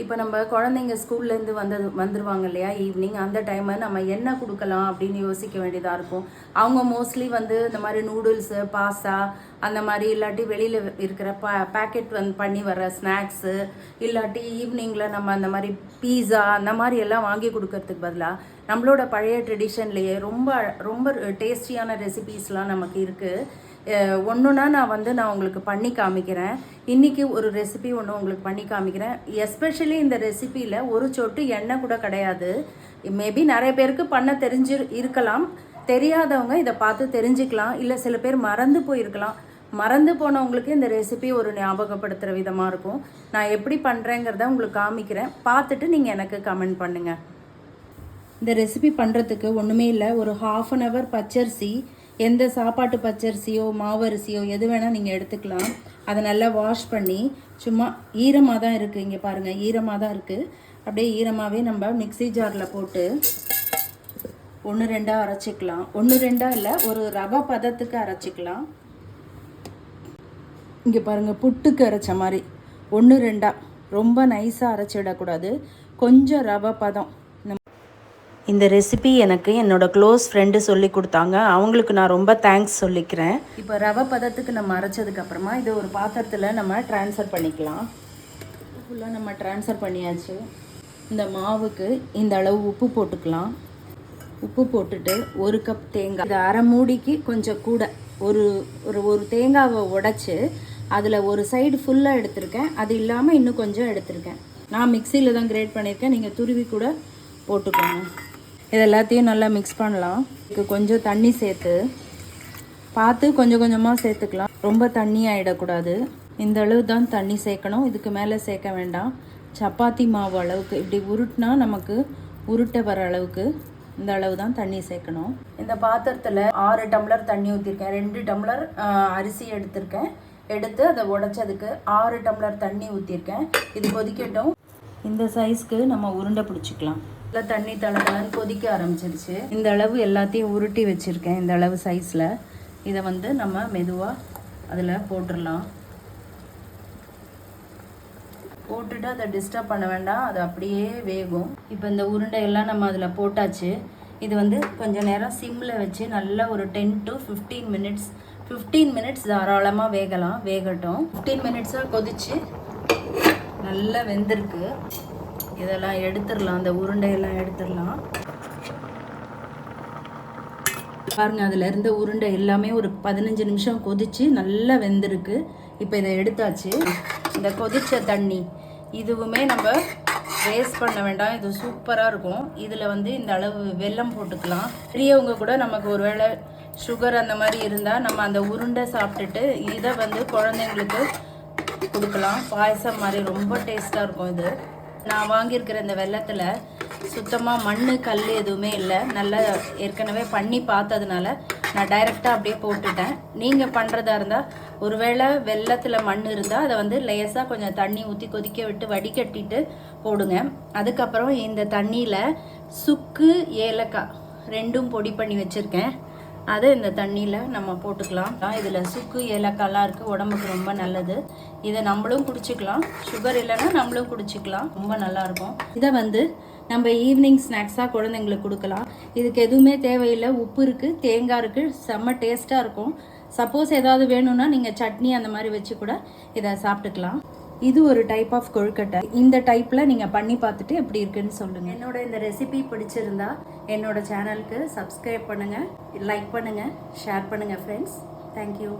இப்போ நம்ம குழந்தைங்க ஸ்கூல்லேருந்து வந்தது வந்துருவாங்க இல்லையா? ஈவினிங் அந்த டைமை நம்ம என்ன கொடுக்கலாம் அப்படின்னு யோசிக்க வேண்டியதாக இருக்கும். அவங்க மோஸ்ட்லி வந்து இந்த மாதிரி நூடுல்ஸு பாஸ்தா அந்த மாதிரி இல்லாட்டி வெளியில் இருக்கிற பா பேக்கெட் வந்து பண்ணி வர ஸ்நாக்ஸு இல்லாட்டி ஈவினிங்கில் நம்ம அந்த மாதிரி பீஸா அந்த மாதிரி எல்லாம் வாங்கி கொடுக்கறதுக்கு பதிலாக நம்மளோட பழைய ட்ரெடிஷன்லேயே ரொம்ப ரொம்ப டேஸ்டியான ரெசிபீஸ்லாம் நமக்கு இருக்குது ஒன்றுனா நான் வந்து நான் உங்களுக்கு பண்ணி காமிக்கிறேன். இன்றைக்கி ஒரு ரெசிபி ஒன்று உங்களுக்கு பண்ணி காமிக்கிறேன். எஸ்பெஷலி இந்த ரெசிபியில் ஒரு சொட்டு எண்ணெய் கூட கிடையாது. மேபி நிறைய பேருக்கு பண்ண தெரிஞ்சு இருக்கலாம். தெரியாதவங்க இதை பார்த்து தெரிஞ்சுக்கலாம். இல்லை சில பேர் மறந்து போயிருக்கலாம். மறந்து போனவங்களுக்கு இந்த ரெசிபி ஒரு ஞாபகப்படுத்துகிற விதமாக இருக்கும். நான் எப்படி பண்ணுறேங்கிறத உங்களுக்கு காமிக்கிறேன். பார்த்துட்டு நீங்கள் எனக்கு கமெண்ட் பண்ணுங்கள் இந்த ரெசிபி பண்ணுறதுக்கு ஒன்றுமே இல்லை. ஒரு ஹாஃப் அன் ஹவர் பச்சரிசி எந்த சாப்பாட்டு பச்சரிசியோ மாவரிசியோ எது வேணால் நீங்கள் எடுத்துக்கலாம். அதை நல்லா வாஷ் பண்ணி சும்மா ஈரமாக தான் இருக்குது இங்கே பாருங்கள் ஈரமாக தான் இருக்குது அப்படியே ஈரமாகவே நம்ம மிக்ஸி ஜாரில் போட்டு ஒன்று ரெண்டாக அரைச்சிக்கலாம். ஒன்று ரெண்டாக இல்லை ஒரு ரவை பதத்துக்கு அரைச்சிக்கலாம். இங்கே பாருங்கள் புட்டுக்கு அரைச்ச மாதிரி. ஒன்று ரெண்டாக ரொம்ப நைஸாக அரைச்சிடக்கூடாது. கொஞ்சம் ரவை பதம். இந்த ரெசிபி எனக்கு என்னோட க்ளோஸ் ஃப்ரெண்டு சொல்லி கொடுத்தாங்க. அவங்களுக்கு நான் ரொம்ப தேங்க்ஸ் சொல்லிக்கிறேன். இப்போ ரவை பதத்துக்கு நம்ம அரைச்சதுக்கப்புறமா இதை ஒரு பாத்திரத்தில் நம்ம ட்ரான்ஸ்ஃபர் பண்ணிக்கலாம். ஃபுல்லாக நம்ம ட்ரான்ஸ்ஃபர் பண்ணியாச்சு. இந்த மாவுக்கு இந்த அளவு உப்பு போட்டுக்கலாம். உப்பு போட்டுட்டு ஒரு கப் தேங்காய். இது அரை மூடிக்கு கொஞ்சம் கூட ஒரு ஒரு ஒரு தேங்காவை உடைச்சி அதில் ஒரு சைடு ஃபுல்லாக எடுத்திருக்கேன். அது இல்லாமல் இன்னும் கொஞ்சம் எடுத்திருக்கேன். நான் மிக்சியில் தான் கிரேட் பண்ணியிருக்கேன். நீங்கள் துருவி கூட போட்டுக்கோங்க. இது எல்லாத்தையும் நல்லா மிக்ஸ் பண்ணலாம். இதுக்கு கொஞ்சம் தண்ணி சேர்த்து பார்த்து கொஞ்சம் கொஞ்சமாக சேர்த்துக்கலாம். ரொம்ப தண்ணி ஆகிடக்கூடாது இந்த அளவு தான் தண்ணி சேர்க்கணும். இதுக்கு மேலே சேர்க்க வேண்டாம். சப்பாத்தி மாவு அளவுக்கு. இப்படி உருட்டினா நமக்கு உருட்ட வர அளவுக்கு இந்த அளவு தான் தண்ணி சேர்க்கணும். இந்த பாத்திரத்தில் ஆறு டம்ளர் தண்ணி ஊற்றிருக்கேன் ரெண்டு டம்ளர் அரிசி எடுத்திருக்கேன். எடுத்து அதை உடைச்சதுக்கு ஆறு டம்ளர் தண்ணி ஊற்றிருக்கேன் இது கொதிக்கட்டும். இந்த சைஸ்க்கு நம்ம உருண்டை பிடிச்சிக்கலாம். நல்லா தண்ணி தளதளன்னு கொதிக்க ஆரம்பிச்சிருச்சு. இந்த அளவு எல்லாத்தையும் உருட்டி வச்சுருக்கேன் இந்த அளவு சைஸில் இதை வந்து நம்ம மெதுவாக அதில் போட்டுடலாம் போட்டுட்டு அதை டிஸ்டர்ப் பண்ண வேண்டாம் அது அப்படியே வேகும். இப்போ இந்த உருண்டையெல்லாம் நம்ம அதில் போட்டாச்சு. இது வந்து கொஞ்சம் நேரம் சிம்மில் வச்சு நல்லா ஒரு ten to fifteen minutes fifteen minutes தாராளமாக வேகலாம் வேகட்டும். ஃபிஃப்டீன் மினிட்ஸாக கொதிச்சு நல்லா வெந்திருக்கு. இதெல்லாம் எடுத்துடலாம் அந்த உருண்டையெல்லாம் எடுத்துடலாம். பாருங்க அதில் இருந்த உருண்டை எல்லாமே ஒரு பதினஞ்சு நிமிஷம் கொதிச்சு நல்லா வெந்திருக்கு. இப்போ இதை எடுத்தாச்சு. இந்த கொதிச்ச தண்ணி இதுவுமே நம்ம வேஸ்ட் பண்ண வேண்டாம். இது சூப்பராக இருக்கும். இதில் வந்து இந்த அளவு வெல்லம் போட்டுக்கலாம். பெரியவங்க கூட நமக்கு ஒருவேளை சுகர் அந்த மாதிரி இருந்தால் நம்ம அந்த உருண்டை சாப்பிட்டுட்டு இதை வந்து குழந்தைங்களுக்கு கொடுக்கலாம். பாயசம் மாதிரி ரொம்ப டேஸ்ட்டாக இருக்கும் இது. நான் வாங்கியிருக்கிற இந்த வெள்ளத்தில் சுத்தமாக மண் கல் எதுவுமே இல்லை. நல்லா ஏற்கனவே பண்ணி பார்த்ததுனால நான் டைரெக்டாக அப்படியே போட்டுட்டேன். நீங்கள் பண்ணுறதா இருந்தால் ஒருவேளை வெள்ளத்தில் மண் இருந்தால் அதை வந்து லேசாக கொஞ்சம் தண்ணி ஊற்றி கொதிக்க விட்டு வடிகட்டிட்டு போடுங்க. அதுக்கப்புறம் இந்த தண்ணியில் சுக்கு ஏலக்காய் ரெண்டும் பொடி பண்ணி வச்சுருக்கேன். அதை இந்த தண்ணியில் நம்ம போட்டுக்கலாம். இதில் சுக்கு ஏலக்காய்லாம் இருக்குது உடம்புக்கு ரொம்ப நல்லது. இதை நம்மளும் குடிச்சிக்கலாம். சுகர் இல்லைன்னா நம்மளும் குடிச்சிக்கலாம். ரொம்ப நல்லாயிருக்கும் இதை வந்து நம்ம ஈவினிங் ஸ்நாக்ஸாக குழந்தைங்களுக்கு கொடுக்கலாம். இதுக்கு எதுவுமே தேவையில்லை. உப்பு இருக்குது தேங்காய் இருக்குது செம்ம டேஸ்ட்டாக இருக்கும். சப்போஸ் ஏதாவது வேணும்னா நீங்கள் சட்னி அந்த மாதிரி வச்சு கூட இதை சாப்பிட்டுக்கலாம். இது ஒரு டைப் ஆஃப் கொழுக்கட்டை. இந்த டைப்பில் நீங்கள் பண்ணி பார்த்துட்டு எப்படி இருக்குன்னு சொல்லுங்கள் என்னோட இந்த ரெசிபி பிடிச்சிருந்தா என்னோட சேனலுக்கு சப்ஸ்கிரைப் பண்ணுங்கள் லைக் பண்ணுங்கள் ஷேர் பண்ணுங்கள் ஃப்ரெண்ட்ஸ் தேங்க்யூ